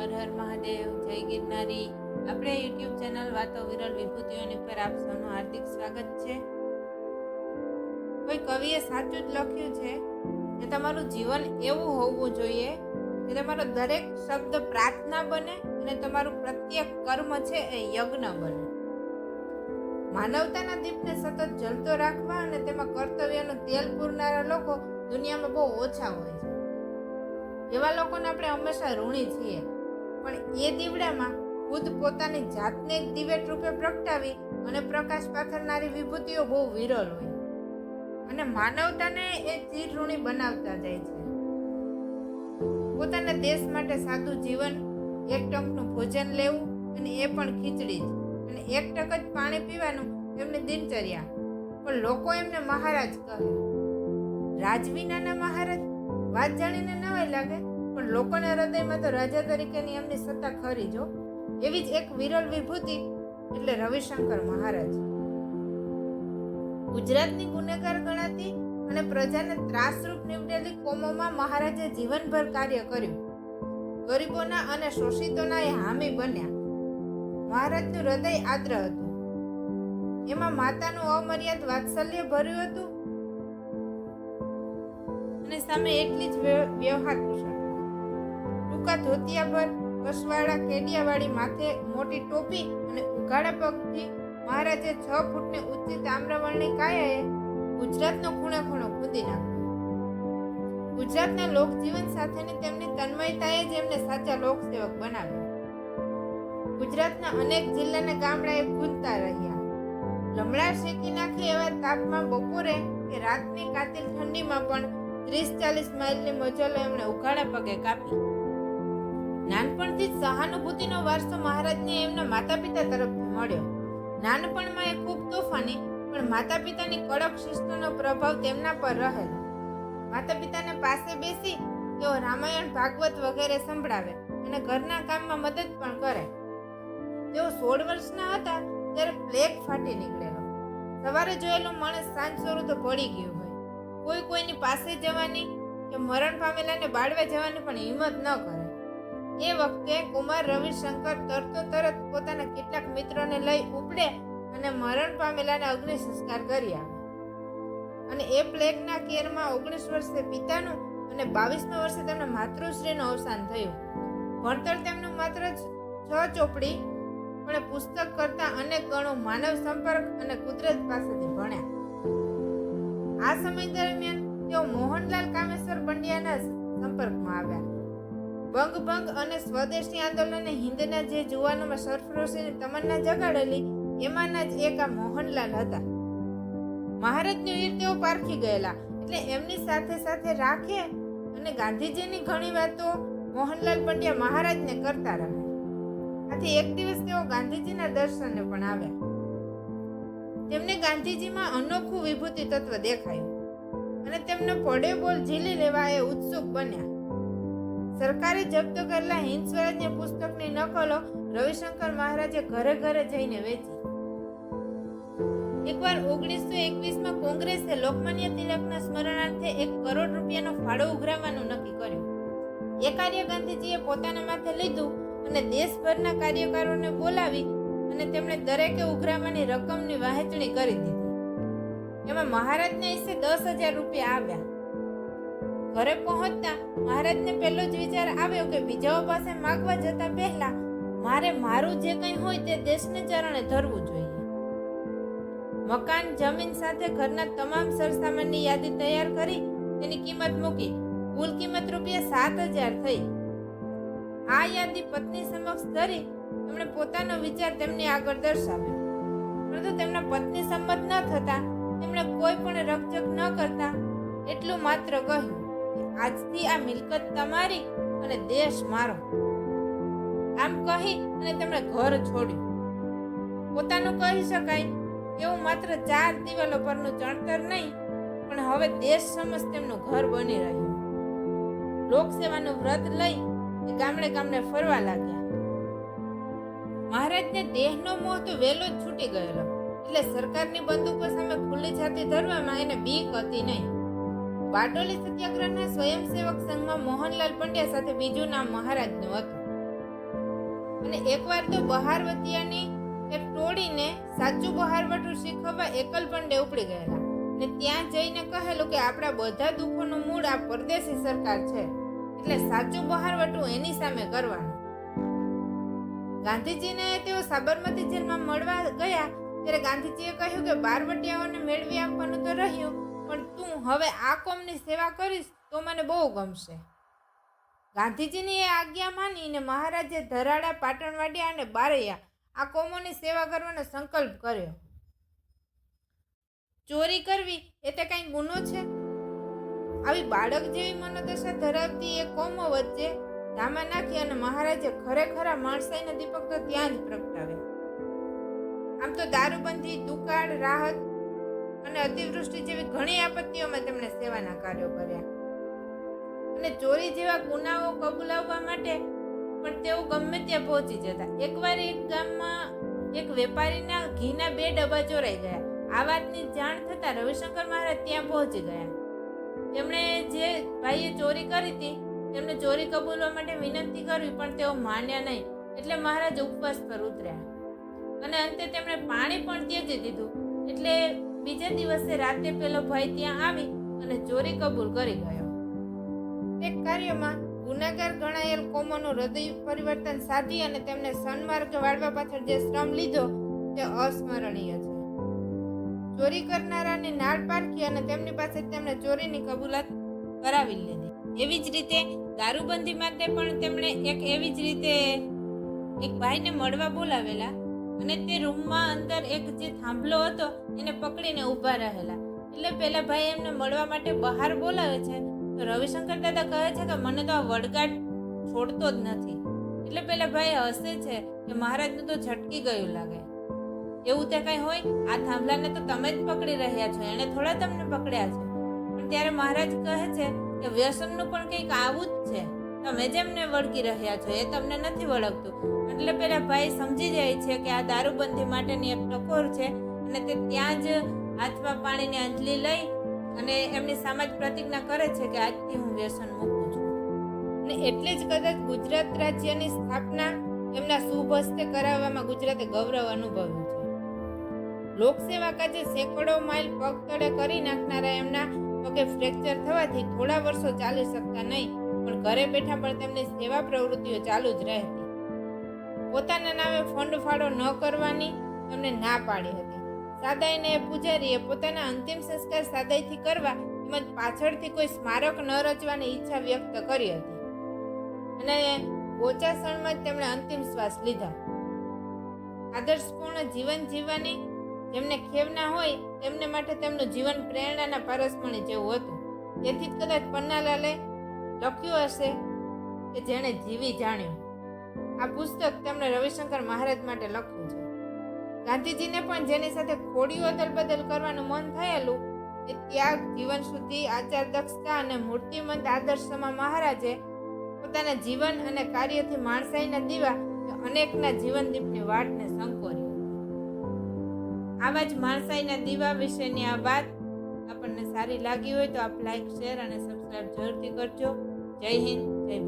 હર હર મહાદેવ, જય ગિરનારી. આપણે YouTube channel વાતો વિરલ વિભૂતિઓની પર આપ સૌનું હાર્દિક સ્વાગત છે. કોઈ કવિએ સાચું જ લખ્યું છે કે તમારું જીવન એવું હોવું જોઈએ કે તમારો દરેક શબ્દ પ્રાર્થના બને અને તમારું પ્રત્યેક કર્મ છે એ યજ્ઞ બને. માનવતાના દીપને સતત જલતો રાખવા અને તેમાં કર્તવ્યનું તેલ પૂરનારા લોકો દુનિયામાં બહુ ઓછા હોય છે. એવા લોકોને આપણે હંમેશા ઋણી છીએ. પણ એ દીવડામાં ખુદ પોતાની જાતને જ દિવેટ રૂપે પ્રગટાવી અને પ્રકાશ પાથરનારી વિભૂતિઓ બહુ વિરલ હોય. અને માનવતાને એ ચીર ઋણી બનાવતા જાય છે. પોતાના દેશ માટે સાદું જીવન, એક ટંકનું ભોજન લેવું અને એ પણ ખીચડી જ. અને એક ટક જ પાણી પીવાનું એમની દિનચર્યા. પણ લોકો એમને મહારાજ કહે. રાજવીનાના મહારાજ, વાત જાણીને નવાઈ લાગે? પણ લોકોના હૃદયમાં તો રાજા તરીકેની એમની સત્તા ખરી જો. એવી જ એક વિરલ વિભૂતિ એટલે રવિશંકર મહારાજ. ગુજરાતની ગુનેગાર ગણાતી અને પ્રજાને ત્રાસરૂપ નીવડેલી કોમોમાં મહારાજે જીવનભર કાર્ય કર્યું. ગરીબોના અને શોષિતોના એ હામી બન્યા. મહારાજનું હૃદય આદ્ર હતું. એમાં માતાનું અમર્યાદ વાત્સલ્ય ભર્યું હતું. અને સામે એટલી જ વ્ય- વ્યવહાર કુશળતા ટૂંકા ધોતિયા પર કસવાળા કેડિયાવાળી માથે મોટી ટોપી અને ઉઘાડા પગથી મહારાજે છ ફૂટની ઊંચી તામ્રવર્ણી કાયાએ ગુજરાતનો ખૂણે ખૂણો ખોદી નાખ્યો. ગુજરાતના લોકજીવન સાથેની તેમની તન્મયતાએ જ એમને સાચા લોકસેવક બનાવ્યા. ગુજરાતના અનેક જિલ્લાને ગામડાએ ખૂંદતા રહ્યા. લમણા શેકી નાખે એવા તાપમાં બપોરે કે રાતની કાતિલ ઠંડીમાં પણ ત્રીસ ચાલીસ માઇલની મજલો એમણે ઉઘાડા પગે કાપી. નાનપણથી જ સહાનુભૂતિનો વારસો મહારાજને એમના માતા પિતા તરફથી મળ્યો. નાનપણમાં એ ખૂબ તોફાની, પણ માતા પિતાની કડક શિસ્તનો પ્રભાવ તેમના પર રહેલો. માતા પિતાને પાસે બેસી તેઓ રામાયણ, ભાગવત વગેરે સંભળાવે અને ઘરના કામમાં મદદ પણ કરે. તેઓ સોળ વર્ષના હતા ત્યારે પ્લેગ ફાટી નીકળેલો. સવારે જોયેલું માણસ સાંજ સોરું તો પડી ગયું હોય. કોઈ કોઈની પાસે જવાની કે મરણ પામેલાને બાળવા જવાની પણ હિંમત ન કરે. એ વખતે કુમાર રવિશંકર તરતો તરત પોતાના કેટલાક મિત્રોને લઈ ઉપડે અને મરણ પામેલાને અગ્નિ સંસ્કાર કરી આવે અને એ પ્લેગના કેરમાં ઓગણીસ વર્ષે પિતાનું અને બાવીસમા વર્ષે તેમના માતૃશ્રીનું અવસાન થયું. ભણતર તેમનું માત્ર છ ચોપડી, પણ પુસ્તક કરતા અનેક ગણો માનવ સંપર્ક અને કુદરત પાસેથી ભણ્યા. આ સમય દરમિયાન તેઓ મોહનલાલ કામેશ્વર પંડ્યાના સંપર્કમાં આવ્યા. ભંગ અને સ્વદેશી આંદોલને હિન્દના જે જુવાનોમાં સરફરોશીની તમન્ના જગાડેલી, એમાંના જ એક આ મોહનલાલ હતા. મહારાજનું વીર તેઓ પારખી ગયેલા, એટલે એમની સાથે સાથે રાખે અને ગાંધીજીની ઘણી વાતો મોહનલાલ પંડ્યા મહારાજને કરતા રહે. આથી એક દિવસ તેઓ ગાંધીજીના દર્શને પણ આવ્યા. તેમને ગાંધીજીમાં અનોખું વિભૂતિ તત્વ દેખાયું અને તેમને પડે બોલ ઝીલી લેવા એ ઉત્સુક બન્યા. સરકારે જપ્ત કરેલા હિન્દ સ્વરાજ્ય પુસ્તકની નકલો રવિશંકર મહારાજે ઘરે ઘરે જઈને વેચી. એકવાર ઓગણીસો એકવીસમાં કોંગ્રેસે લોકમાન્ય તિલકના સ્મરણાર્થે એક કરોડ રૂપિયાનો ફાળો ઉઘરાવવાનું નક્કી કર્યું. એ કાર્ય ગાંધીજીએ પોતાના માથે લીધું અને દેશભરના કાર્યકારોને બોલાવી અને તેમણે દરેકે ઉઘરાવવાની રકમની વહેંચણી કરી દીધી. એમાં મહારાજને હિસ્સે દસ હજાર રૂપિયા આવ્યા. ઘરે પહોંચતા મહારાજને પહેલો જ વિચાર આવ્યો કે બીજાઓ પાસે માગવા જતા પહેલા મારે મારું જે કંઈ હોય તે દેશને ચરણે ધરવું જોઈએ. મકાન, જમીન સાથે ઘરના તમામ સરસામાનની યાદી તૈયાર કરી તેની કિંમત મૂકી કુલ કિંમત રૂપિયા સાત હજાર થઈ. આ યાદી પત્ની સમક્ષ ધરી તેમણે પોતાનો વિચાર તેમની આગળ દર્શાવ્યો. પરંતુ તેમના પત્ની સંમત ન થતા તેમણે કોઈ પણ રકજક ન કરતા એટલું માત્ર કહ્યું. આજથી આ મિલકત તમારી અને દેશ મારો. આમ કહી અને તેમણે ઘર છોડ્યું. પોતાનું કહી શકાય, એવું માત્ર ચાર દિવાલો પરનું ચણતર નહીં, પણ હવે દેશ સમજ તેમનું ઘર બની રહ્યું. લોકસેવાનું વ્રત લઈ એ ગામડે ગામડે ફરવા લાગ્યા. મહારાજને દેહનો મોહ તો વહેલો જ છૂટી ગયેલો. એટલે સરકારની બંદૂકો સામે ખુલ્લી છાતી ધરવામાં એને બીક હતી નહીં. બારડોલી સત્યાગ્રહના સ્વયંસેવક સંઘમાં મોહનલાલ પંડ્યા સાથે બીજું નામ મહારાજનું હતું. અને એકવાર તો બહારવતિયાની એક ટોળીને સાચું બહારવટું શીખવવા એકલ પંડે ઉપડી ગયેલા. ને ત્યાં જઈને કહેલું કે આપણા બધા દુઃખોનું મૂળ આ પરદેશી સરકાર છે. એટલે સાચું બહારવટું એની સામે કરવાનું. ગાંધીજીને તેઓ સાબરમતી જેલમાં મળવા ગયા, ત્યારે ગાંધીજીએ કહ્યું કે બારવટિયાઓને મેળવી આપવાનું તો રહ્યું પણ તું હવે આ કોમની સેવા કરીશ તો મને બહુ ગમશે. ગાંધીજીની એ આજ્ઞા માનીને મહારાજે ધરાડા પાટણવાડિયા અને બારૈયા આ કોમોની સેવા કરવાનો સંકલ્પ કર્યો. ચોરી કરવી એ તે કઈ ગુનો છે? આવી બાળક જેવી મનોદશા ધરાવતી એ કોમો વચ્ચે ધામા નાખી અને મહારાજે ખરેખરા માણસાઈના દીપક તો ત્યાં જ પ્રગટાવ્યા. આમ તો દારૂબંધી, દુકાળ, રાહત અને અતિવૃષ્ટિ જેવી ઘણી આપત્તિઓમાં તેમણે સેવાના કાર્યો કર્યા. અને ચોરી જેવા ગુનાઓ કબૂલાવવા માટે પણ તેઓ ગમે ત્યાં પહોંચી જતા. એકવાર એક ગામમાં એક વેપારીના ઘીના બે ડબ્બા ચોરાઈ ગયા. આ વાતની જાણ થતાં રવિશંકર મહારાજ ત્યાં પહોંચી ગયા. તેમણે જે ભાઈએ ચોરી કરી હતી તેમણે ચોરી કબૂલવા માટે વિનંતી કરવી પણ તેઓ માન્યા નહીં. એટલે મહારાજ ઉપવાસ પર ઉતર્યા. અને અંતે તેમણે પાણી પણ ત્યજી દીધું. એટલે બીજા દિવસે રાતે પેલો ભાઈ ત્યાં આવી અને ચોરી કબૂલ કરી ગયો. એક કાર્યમાં ગુનાગાર ગણાયેલ કોમોનું હૃદય પરિવર્તન સાધી અને તેમને સન્માર્ગ વાળવા પાછળ જે શ્રમ લીધો, તે અસ્મરણીય છે. ચોરી કરનારાની નાળ પારખી અને તેમની પાસે તેમણે ચોરીની કબૂલાત કરાવી લીધી. એવી જ રીતે દારૂબંધી માટે પણ તેમણે એક એવી જ રીતે એક ભાઈને મળવા બોલાવેલા અને તે રૂમમાં અંદર એક જે થાંભલો હતો, એને પકડીને ઊભા રહેલા. એટલે પેલા ભાઈ એમને મળવા માટે બહાર બોલાવે છે. તો રવિશંકર દાદા કહે છે કે મને તો આ વડગાટ છોડતો જ નથી. એટલે પેલા ભાઈ હસે છે કે મહારાજનું તો ઝટકી ગયું લાગે. એવું તે કઈ હોય? આ થાંભલાને તો તમે જ પકડી રહ્યા છો, એણે થોડા તમને પકડ્યા છે. પણ ત્યારે મહારાજ કહે છે કે વ્યસનનું પણ કંઈક આવું જ છે. તમે જેમને વળગી રહ્યા છો, એ તમને નથી વળગતું. એટલે પેલા ભાઈ સમજી જાય છે કે આ દારૂબંધી માટેની એક ટકોર છે અને તે ત્યાં જ હાથમાં પાણીની અંજલી લઈ અને એમની સામાજિક પ્રતિજ્ઞા કરે છે કે આજથી હું વ્યસન મૂકું છું. અને એટલે જ કદાચ ગુજરાત રાજ્યની સ્થાપના એમના શુભ હસ્તે કરાવવામાં ગુજરાતે ગૌરવ અનુભવ્યું છે. લોકસેવા કાજે સેંકડો માઇલ પગ તળે કરી નાખનારા એમના પગે ફ્રેક્ચર થવાથી થોડા વર્ષો ચાલી શકતા નહીં, પણ ઘરે બેઠા પણ તેમની સેવા પ્રવૃત્તિઓ ચાલુ જ રહેતી પોતાના નામે ફંડ ફાળો ન કરવાની એમને ના પાડી હતી. સાદાઈને પૂજારીએ પોતાના અંતિમ સંસ્કાર સાદાઈથી કરવા તેમજ પાછળથી કોઈ સ્મારક ન રચવાની ઈચ્છા વ્યક્ત કરી હતી. અને ઓછા ક્ષણમાં જ તેમણે અંતિમ શ્વાસ લીધા. આદર્શપૂર્ણ જીવન જીવવાની જેમને ખેવના હોય તેમને માટે તેમનું જીવન પ્રેરણાના પરસ્પણી જેવું હતું. તેથી કદાચ પન્નાલાલે લખ્યું હશે કે જેણે જીવી જાણ્યું. આ પુસ્તક તેમણે રવિશંકર મહારાજ માટે લખ્યું છે. ગાંધીજીને પણ જેની સાથે ખોડીઓ અદલ કરવાનું મન થયેલું, એ ત્યાગ, જીવન સુધી આચાર દક્ષતા અને મૂર્તિમંત આદર્શમાં મહારાજે પોતાના જીવન અને કાર્યથી માણસાઈના દીવા અનેકના જીવન દીપની વાટને સંકોરી આવા જ માણસાઈના દીવા વિશેની આ વાત આપણને સારી લાગી હોય તો આપ લાઈક શેર અને સબસ્ક્રાઈબ જરૂરથી કરજો. જય હિન્દ, જય